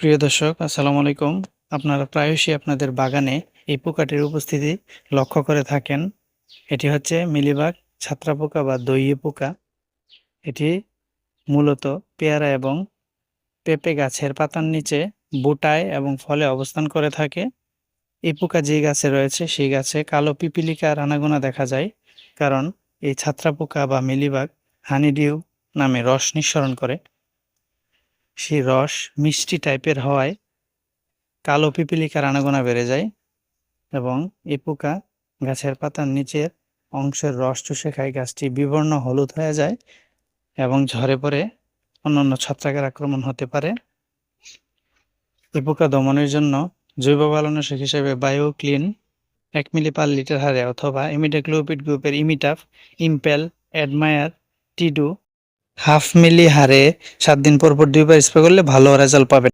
প্রিয় দর্শক, আসসালামু আলাইকুম। আপনারা প্রায়শই আপনাদের বাগানে এই পোকাটির উপস্থিতি লক্ষ্য করে থাকেন। এটি হচ্ছে মিলিবাগ ছাত্রা পোকা বা দইয়ে পোকা। এটি মূলত পেয়ারা এবং পেঁপে গাছের পাতার নিচে বুটায় এবং ফলে অবস্থান করে থাকে। এই পোকা যে গাছে রয়েছে, সেই গাছে কালো পিপিলিকা রানাগোনা দেখা যায়। কারণ এই ছাত্রা পোকা বা মিলিবাগ হানিডিউ নামে রস নিঃসরণ করে। সেই রস মিষ্টি টাইপের হওয়ায় কালো পিপিলিকার আনাগোনা বেড়ে যায় এবং এই পোকা গাছের পাতার নিচের অংশের রস চুষে খায়। গাছটি বিবর্ণ হলুদ হয়ে যায় এবং ঝরে পড়ে অন্যান্য ছত্রাকের আক্রমণ হতে পারে। এই পোকা দমনের জন্য জৈব পালনাশক হিসেবে বায়ো ক্লিন এক মিলি পার লিটার হারে অথবা ইমিডাক্লোপিড গ্রুপের ইমিটাফ, ইম্পেল, অ্যাডমায়ার, টিডু হাফ মিলি হারে সাত দিন পর পর দুইবার স্প্রে করলে ভালো রেজাল্ট পাবেন